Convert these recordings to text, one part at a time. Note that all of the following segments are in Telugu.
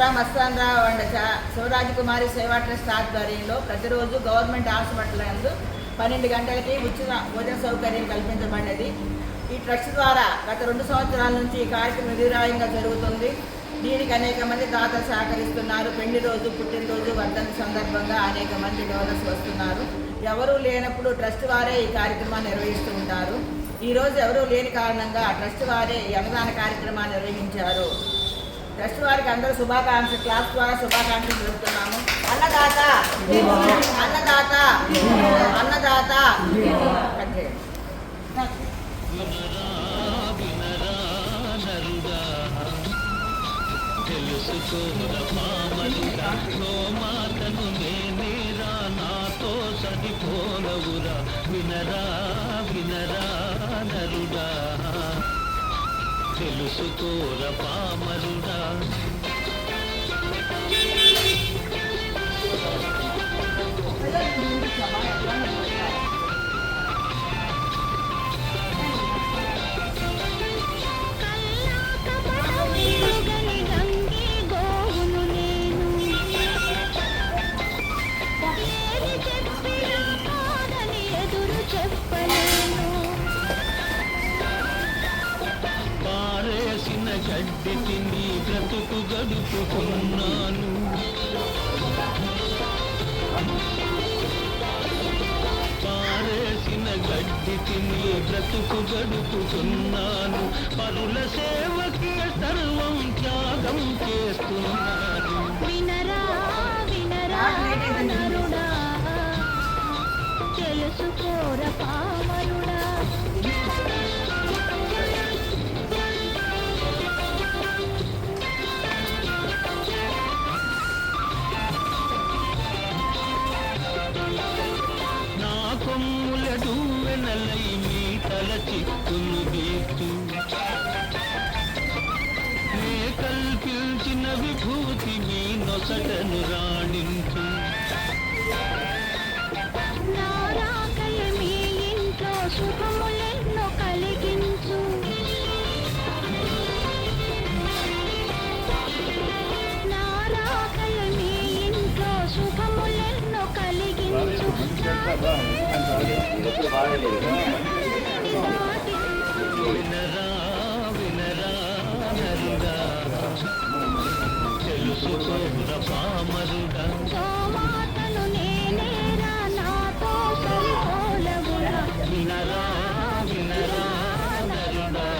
సౌరా మస్తానరావు అండ్ శివరాజకుమారి కుమారి సేవా ట్రస్ట్ ఆధ్వర్యంలో ప్రతిరోజు గవర్నమెంట్ హాస్పిటల్ నందు పన్నెండు గంటలకి ఉచిత భోజన సౌకర్యం కల్పించబడినది. ఈ ట్రస్ట్ ద్వారా గత రెండు సంవత్సరాల నుంచి ఈ కార్యక్రమం నిరాయంగా జరుగుతుంది. దీనికి అనేక మంది దాతలు సహకరిస్తున్నారు. పెళ్ళి రోజు పుట్టినరోజు వర్ధన సందర్భంగా అనేక మంది డోనర్స్ వస్తున్నారు. ఎవరూ లేనప్పుడు ట్రస్ట్ వారే ఈ కార్యక్రమాన్ని నిర్వహిస్తూ ఉంటారు. ఈరోజు ఎవరూ లేని కారణంగా ట్రస్ట్ వారే ఈ అన్నదాన కార్యక్రమాన్ని నిర్వహించారు. ట్రస్ట్ వారికి అందరూ శుభాకాంక్ష క్లాస్ ద్వారా శుభాకాంక్షలు తెలుపుతున్నాము. అన్నదాత. అన్నదాత. అన్నదాత. మాతను నేనేరా నాతో సరిపోలవురా వినరా వినరా నరుడా తెలుసుకోర పామరుడా. పారేసిన గడ్డి బ్రతుకు గడుపుకున్నాను పారేసిన గడ్డి తిని బ్రతుకు గడుపుకున్నాను పరుల సేవకి సర్వం త్యాగం చేస్తున్నాను. వెనలై మీ తల చిక్కులు బీస్తూ నే కల్పించిన విభూతి మీ నొసటను రాణి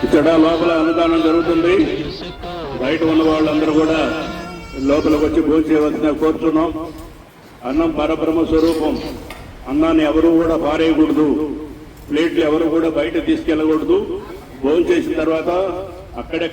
ఇక్కడ లోపల అన్నదానం జరుగుతుంది. బయట ఉన్న వాళ్ళందరూ కూడా లోపలికి వచ్చి భోజనం చేయవలసిన కోరుతున్నాం. అన్నం పరబ్రహ్మ స్వరూపం. అన్నాన్ని ఎవరు కూడా పారేయకూడదు. ప్లేట్లు ఎవరు కూడా బయట తీసుకెళ్ళకూడదు. భోజనం చేసిన తర్వాత అక్కడే